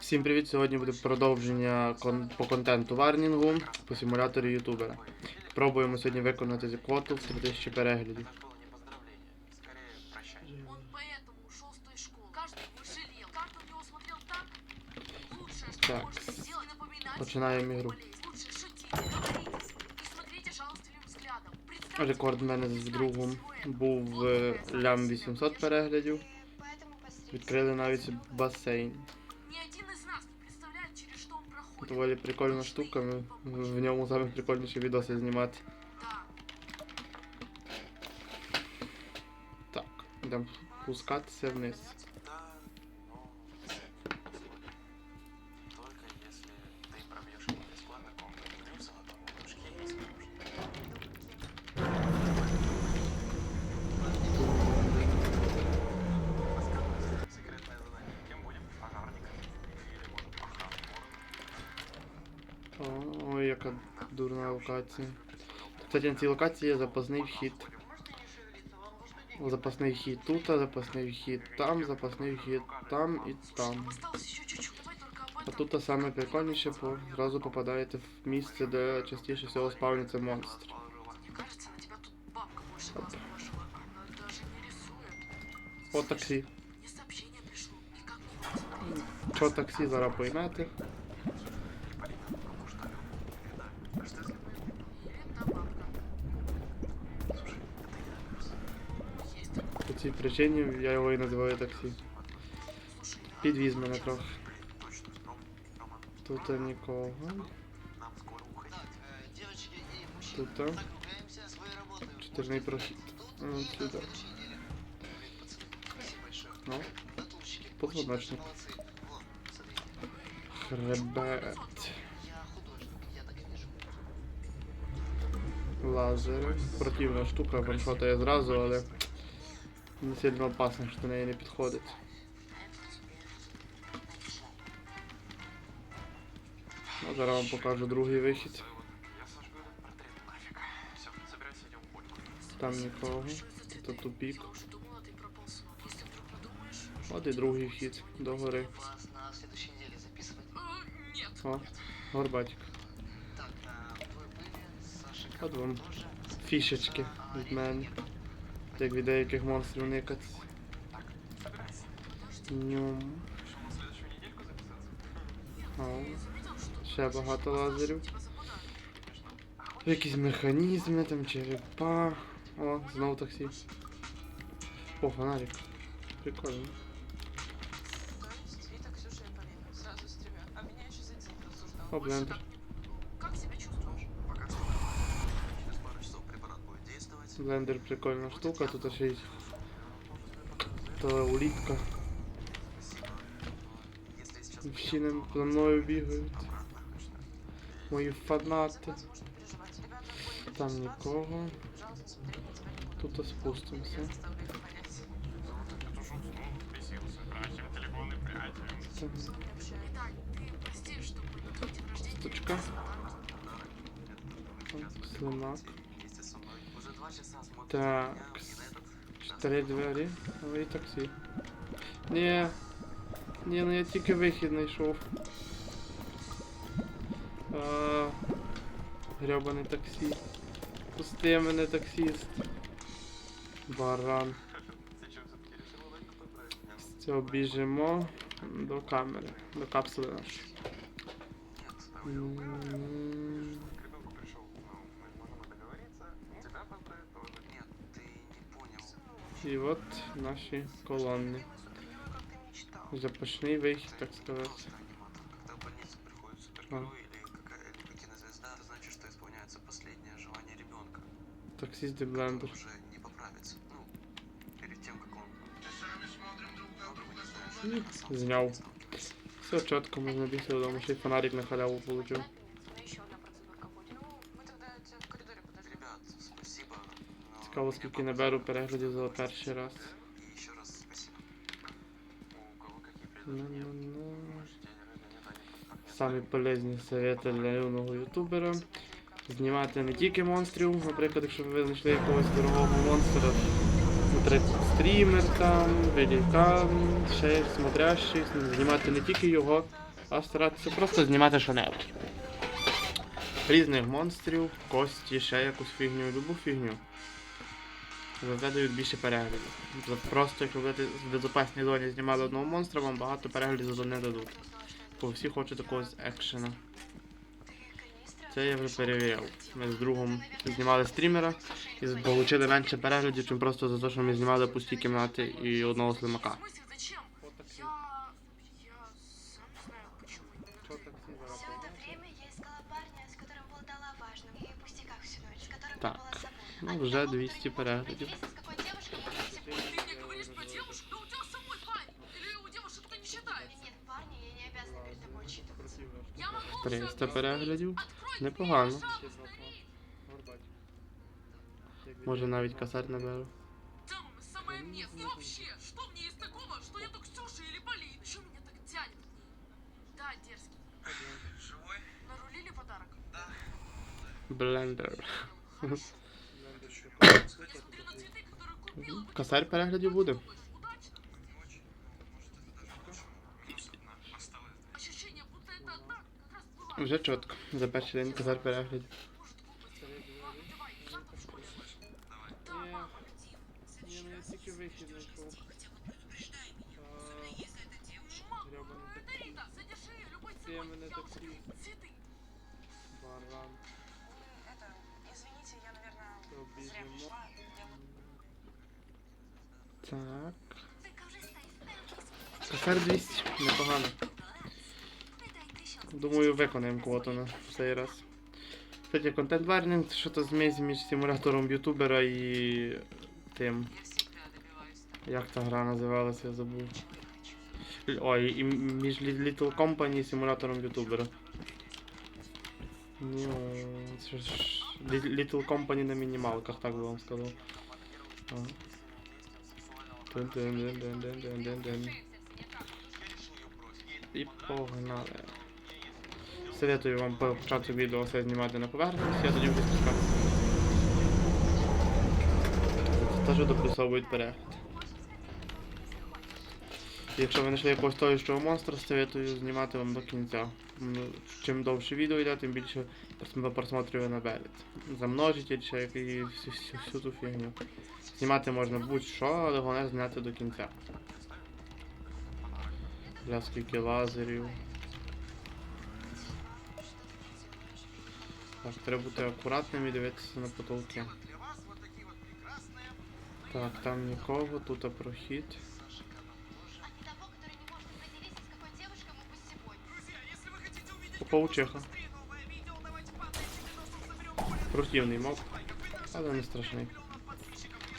Всім привіт! Сьогодні буде продовження кон- по контенту варнінгу по симуляторі ютубера. Пробуємо сьогодні виконати зі квоту в 3000 переглядів. Он поэтому ушел с той школы. Каждый его жалел. Каждый на него смотрел так. Лучшее, что Так, можно сделать, напоминать починаем ему игру. болезнь. Лучше шутить, говоритесь, не смотрите жалостливым взглядом. Представьте, Рекорд в мене з другом був е, лям 800 переглядів. Відкрили навіть басейн. Доволі прикольна штука. ми В ньому саме прикольніші відоси знімати. Да. Так, йдемо спускатися вниз. Дурна локація. Кстати, на цій локації є запасний вхід. Запасний вхід тут, запасний вхід там, запасний вхід там і там. А тут саме прикольніше, бо зразу попадаєте в місце, де частіше всього спавняться монстри. О, таксі. Що таксі зараз поймете? причині я його і називаю таксі. Слушай, а Підвіз мене трохи. Точно, Ром, Роман, Тут нікого. нам скоро уходить. Так, э, девочки и мужчины, Тут так ругаемся своей работой. чотирний Можно прохід. тут Ну, и на сюди. следующей неделе. Блин, пацаны, спасибо большое. Ну, Натурщики, Позвоночник. очень даже молодцы. Вон, смотрите. хребет. Я художник, я так вижу. Лазери. Противна штука, ваншотає зразу, але не сильно опасно, що до неї не підходить. Ну, зараз вам покажу другий вихід. Я сожгу этот портрет нафиг. Все, собирайся, идем в польку. Там нікого. Тут тупік. Я уже думала, ты пропал, сынок. Если вдруг подумаешь... От і другий вхід до гори. Вас на следующей неделе записывать. Э, Нет. О, горбатик. Так, а, вы были, Саша, От вам тоже. фішечки від мене. Як від деяких монстрів никати. Собирайся. Ньом. Решил на следующую недельку записаться? Ау. Заметил, что... Ще багато лазерів. Якісь механізми, там черепа. О, знову таксі. О, фонарик. Прикольно. Вита, Ксюша и Полина. Сразу с тремя. А меня еще за день рассуждал. О, блендер. Как себя чувствуешь? Пока что. Через пару часов препарат будет действовать. Блендер прикольна штука, тут ще й та улітка. Если сейчас Всі не за мною бігають. обратно, Мої фанати. За вас можно переживать. Ребята, поняли, Там ситуацию. нікого. Пожалуйста, смотрите, тебя не буду. Тут спустимося. Я заставлю их понять. это же уснул, бесился, прячем телефоны, прячем. Це Общаюсь. Виталь, ты прости, что мы на твой день рождения... Штучка. Слимак. Так. на меня и на двері. Ну і таксі. Ні. Ні, ну я тільки вихід знайшов. Гребаний таксі. Пусти мене таксіст. Баран. З цього біжимо до камери, до капсули нашої. Блендер. уже не поправится. Ну, перед тем, как он... І зняв. Все чітко, можна бігти додому, ще й фонарик на халяву получив. Цікаво, скільки наберу переглядів за перший раз. Ну, ну, ну. Самі полезні совети для юного ютубера. Знімати не тільки монстрів, наприклад, якщо ви знайшли якогось дорогого монстра, стрімер там, великан, ще смотрящий, знімати не тільки його, А старатися просто знімати що-небудь. Різних монстрів, кості, ще якусь фігню, любу фігню. Дають більше переглядів. Просто якщо ви в безпечній зоні знімали одного монстра, вам багато переглядів за не дадуть. Бо всі хочуть якогось екшена. Це я вже перевіряв. Ми з другом знімали стрімера і отримали менше переглядів, ніж просто за те, що ми знімали пусті кімнати і одного слимака. отчитываться. Я могу 300 всё переглядів. Открой Непогано. дверь, пожалуйста, Рит. Може навіть косарь наберу. Там самое место. И вообще, что в ней есть такого, что нету Ксюши или Полины? Что меня так тянет к ней? Да, дерзкий. Живой? Нарулили подарок? Блендер. Я как раз буде. Вже чітко. За перший день косарь переглядів. Так. Косарь 200. Непогано. Думаю, виконаємо квоту на цей раз. Кстати, контент варнінг це що-то змісь між симулятором ютубера і тим. Як та гра називалася, я забув. Ой, і між Little Company і симулятором ютубера. Ну, це ж Little Company на мінімалках, так би вам сказав. І погнали. Советую вам по початку відео все знімати на поверхності, я тоді буду спускатися. Теж доплюсовують перегляд. Якщо ви знайшли якогось стоящого монстра, советую знімати вам до кінця. Ну, Чим довше відео йде, тим більше прос- просмотрів наберете. Замножите чи всю, всю ту фігню. Знімати можна будь-що, але головне зняти до кінця. Бля, скільки лазерів. Так, треба бути акуратним і дивитися на потолки. Для вас вот такие вот прекрасные Так, там нікого, тут прохід. А не того, который не может определиться, с какой девушкой мы пусть сегодня. Друзья, если вы хотите увидеть Паучиха. быстрее новое видео, давайте падайте, видосов соберем более Противний моб, Ой, какой наш але не страшний.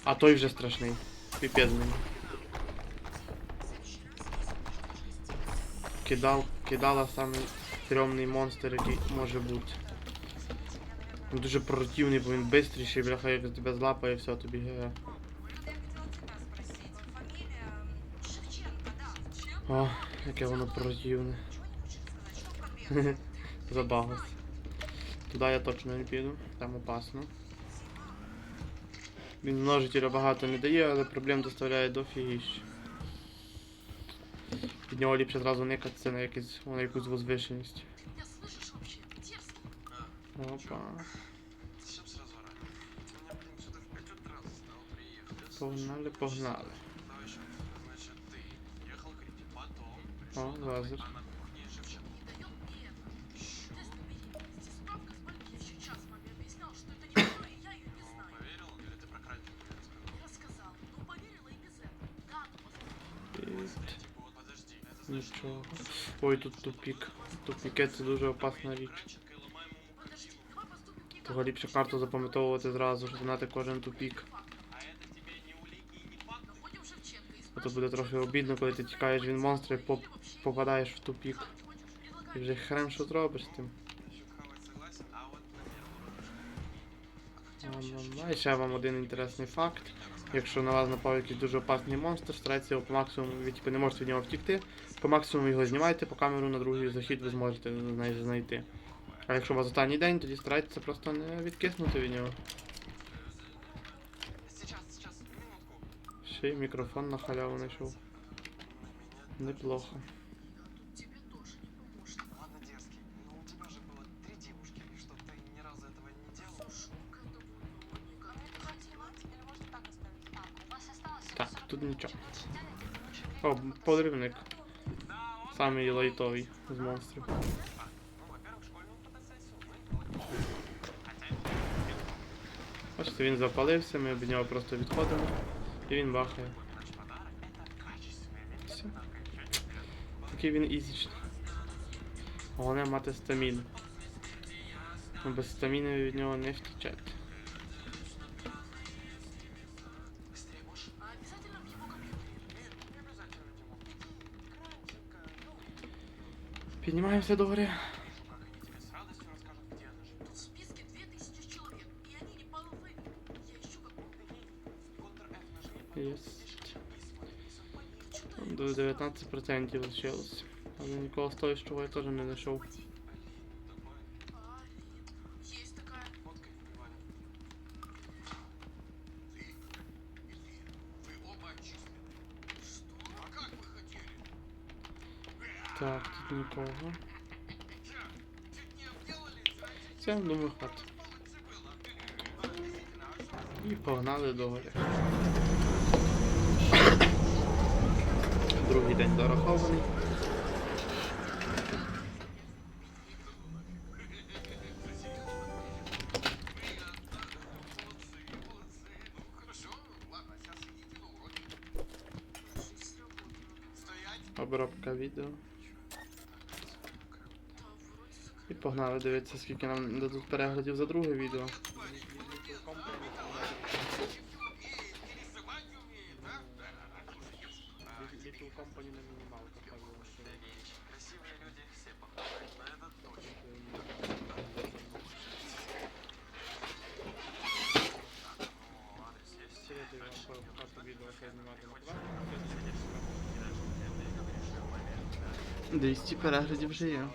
А той вже страшний. Піпець ним. Кидал, кидала самий стрьомний монстр, який може бути. Він дуже противний, бо він бистріший, бляха, як тебе злапає, все, тобі ге. О, яке воно противне. Забагався. Туди я точно не піду, там опасно. Він множителя багато не дає, але проблем доставляє дофігіще. Від нього ліпше зразу никатися на якийсь, на якусь возвишеність. Опа. Зачем сразу орать? У Ой, тут тупік. Тупіки це дуже опасна річ. Того ліпше карту запам'ятовувати зразу, щоб знати кожен тупік. А то буде трохи обідно, коли ти тікаєш від монстра і поп- попадаєш в тупік. І вже хрен що зробиш тим. Ще вам один інтересний факт. Якщо на вас напав якийсь дуже опасний монстр, старайтеся його по максимуму, ви типу, не можете від нього втікти, по максимуму його знімайте, по камеру на другий захід ви зможете знайти. А якщо у вас останній день, тоді старайтеся просто не відкиснути від нього. Ще й мікрофон на халяву знайшов. Неплохо. тут нічого. О, подрівник. Самий лайтовий з монстрів. Ну, во-первых, школьную фотосессию мы Бачите, він запалився, ми від нього просто відходимо. І він бахає. Наш подарок это качественный Все. винтер. Такий він ізічний. Головне мати стаміну. Ну, Без стаміни ви від нього не втічете. Ctrl до гори. Єсть. До 19% лишилось. Але нікого що я теж не знайшов. Раньше Все, думаю, хватить. І погнали до. Другий день зарахований. Ну, хорошо, ладно, сейчас идите на уроки. Жизнь сработала. Стоять. Обробка відео. Да, вроде закрыто. І погнали дивитися, скільки нам дадуть переглядів за друге відео. Little Company на мінімалках Красивые люди все похожи, но это точно. Советую вам відео, це знімати на 200 переглядів вже є.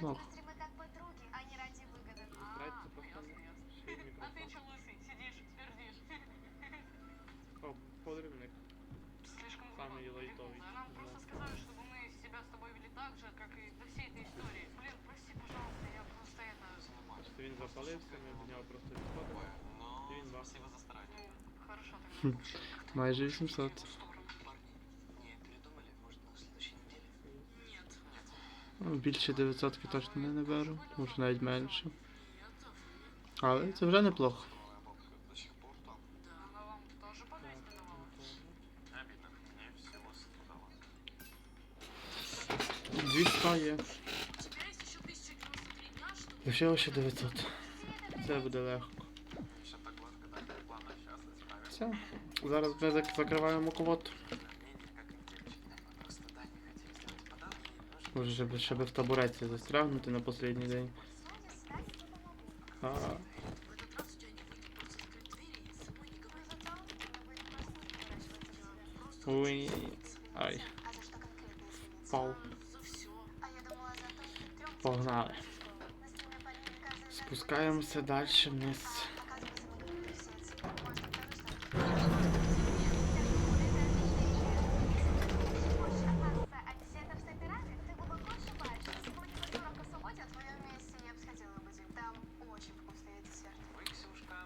Потому что мы Неплохо. ходим на стримы как подруги, а не ради выгоды. Нравится просто ще й А ты мікрофон. че лысый, сидишь, твердишь? О, подрівник. Слишком Самый глубоко лайтовый. прикол, да? Нам просто сказали, чтобы мы себя с тобой вели так же, как и до всей этой истории. Блин, прости, пожалуйста, я просто это... Бачите, він запалився, ми від нього просто відходимо. но Блин, да. спасибо за старание. Ну, хорошо Хм. тогда. Майже 800. Більше 900 точно не наберу, може навіть менше. Але це вже неплохо. Новая бабка до сих пор там. Да, она вам тоже повестка давала. Обидно, мне всего 100 дала. 200 є. У тебя есть еще 1093 дня, чтобы... Лишилося 900. Це буде легко. Все. Зараз ми закриваємо квоту. Мнение как девочек. Просто Дане хотели сделать подарок. и нужно Може, щоб, щоб в табуреці застрягнути на останній день. А, В этот раз у тебя не выйдет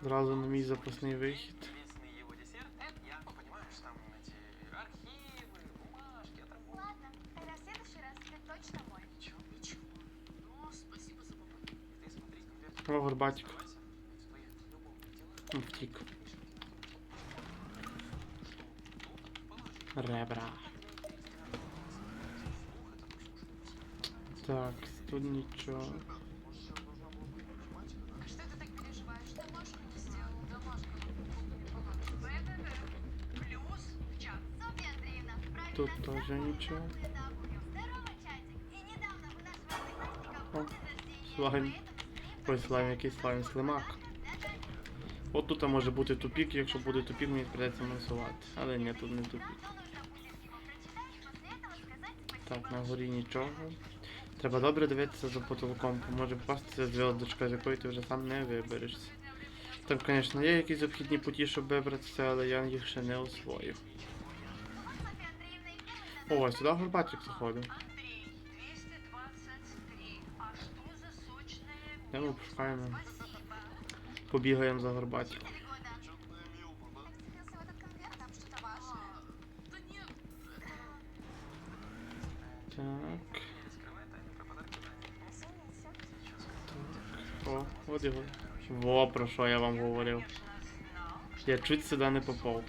Зразу на мій запасний вихід. единственный его Тут теж нічого. О, слайм. Ой, слайм, який слайм, слимак. От тут може бути тупік, якщо буде тупік, мені придеться мансувати. Але ні, тут не тупік. Так, на горі нічого. Треба добре дивитися за потолком, може попастися зв'язочка, з якої ти вже сам не виберешся. Там, звісно, є якісь обхідні путі, щоб вибратися, але я їх ще не освоїв. О, сюди горбатик заходив. Андрей, 223. А что за сочное Де ми пошукаємо? Спасибо. Побігаємо за горбатиком. Четыре года. Так вцепился в этот конверт, там что-то ваше. Да нет, это... Так. Скрывай тайны про подарки, да? Так. О, от його. Во, про що я вам говорив. Я чуть сюди не попав.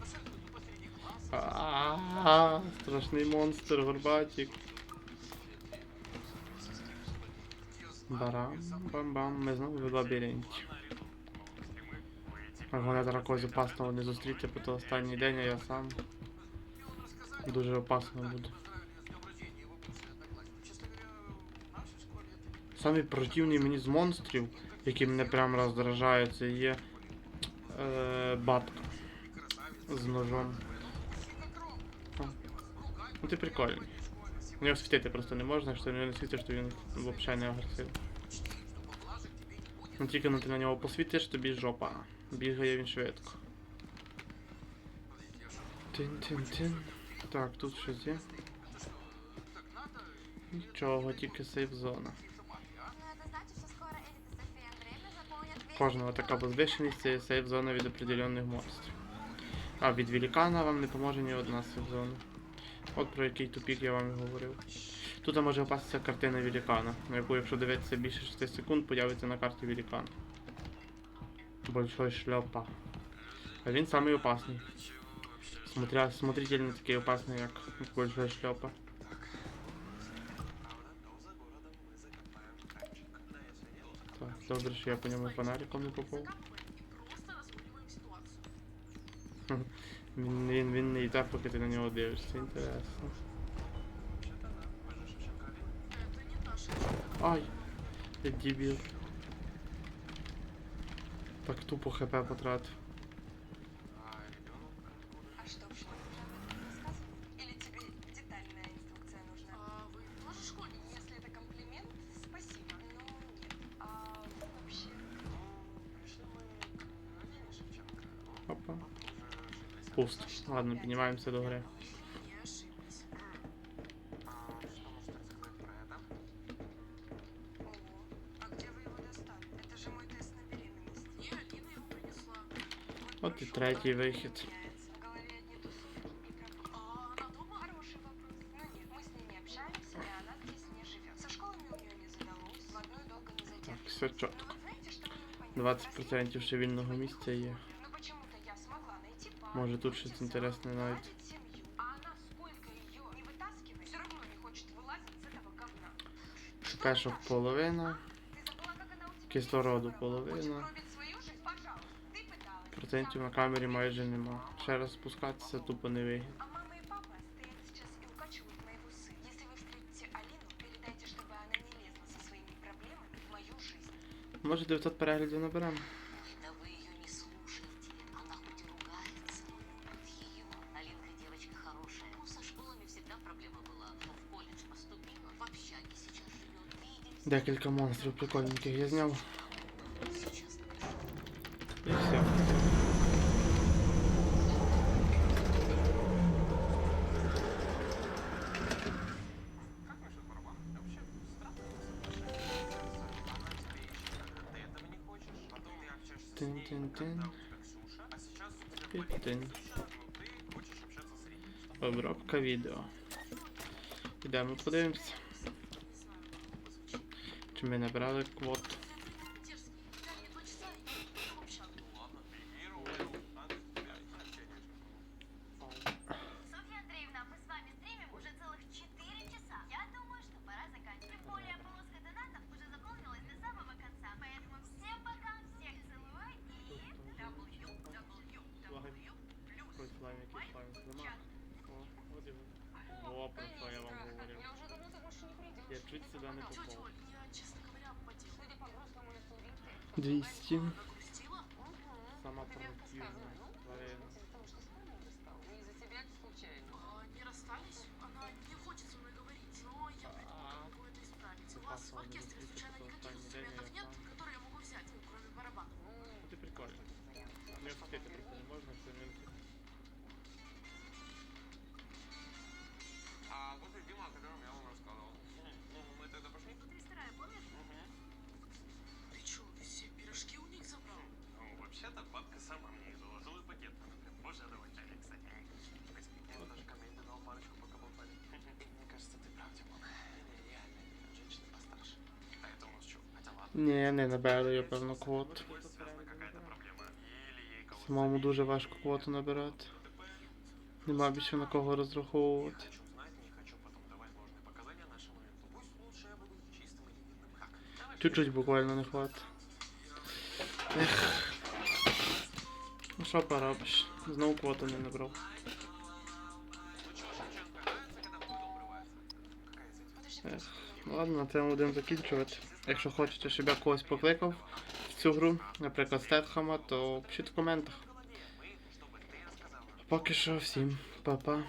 Абсолютно посреди класса. А, страшний монстр, горбатик. Барам, бам-бам, ми знову в лабіринті. Головне зараз опасного не зустріти, бо то останній день, а я сам. Дуже опасно буде. Самий противний мені з монстрів, який мене прям роздражає, це є е, бабка з ножом. Ну ти прикольний. Його світити просто не можна, якщо нього не світиш, то він взагалі не агресивний. Ну тільки ну, ти на нього посвітиш, тобі жопа. Бігає він швидко. Тин-тин-тин. Так, тут щось є. Нічого, тільки сейф зона. Кожного така возвишеність це сейф зона від определених монстрів. А від великана вам не поможе ні одна сейф зона. От про який тупік я вам і говорив. Тут може опастися картина великана, на яку, якщо дивитися більше 6 секунд, появиться на карті великан. Большой шльопа. А він самий опасний. Смотря, смотритель не такий опасний, як большой шльопа. Так, добре, що я по ньому фонариком не попав. Закапываем и просто разруливаем ситуацию. Він, він, він не йде, поки ти на нього дивишся, інтересно. Это не та шишка. Ай! Я дебіл. Так тупо хп потратив. У нее не задалось, в одной долго не Так, все чітко. вот знаете, что 20% ще вільного місця є. Може тут выйти щось замуж, інтересне навіть. наладить семью. А она сколько ее не вытаскивает, все равно не хочет вылазить с этого говна. Пешок половина, Ты забыла, как она у тебя кислороду Хочет половина. пробить свою жизнь? Пожалуйста. Ты пыталась. Процентів на камері майже нема. Ще раз спускатися тупо не вигідно. А мама и папа Декілька монстрів прикольненьких я зняв. Сейчас напишу. І все. Как насчет барабана? Вообще странно. Она тебе ищет, когда ты этого не хочешь. Потом ты общаешься с ней, Тин-тин-тин. когда у тебя Ксюша. А Чи ми набрали квот. тебе рассказывала, ну, конечно, что с мамой расстал. Не из-за тебя случайно. Не расстались? Она не хочет со мной говорить, но я придумала, как могу это исправить. У вас в оркестре случайно никаких инструментов нет, которые я могу взять, кроме барабана? Ну, ты прикольно. Ну, Мне, кстати, вообще-то бабка сама мне их заложила в пакет. Она прям божествовать, кстати. Я даже комменты дал парочку, пока попали. И мне кажется, ты прав, Димон. Не, реально, женщины постарше. А это у нас что? Хотя ладно. Ні, не наберу я певно квот. Связана какая-то проблема. Или ей кого-то Самому дуже важко квоту набирати. Нема більше на кого Не розраховувати. хочу знать, не хочу потом давать ложные показания нашему менту. Пусть лучше я буду чистым и невинным. Как? Давай Чуть-чуть буквально не хватить. Ех. Ну що поробиш? Знову квоту не набрав. Ну чё, Шевченко, нравится, когда в твой дом врывается? Какая из этих? Ех. Ну ладно, на цьому будемо закінчувати. Якщо хочете, щоб я когось покликав в цю гру, наприклад, Стетхама, то пишіть в коментах. Мы, чтобы ты рассказала. Поки що всім па-па.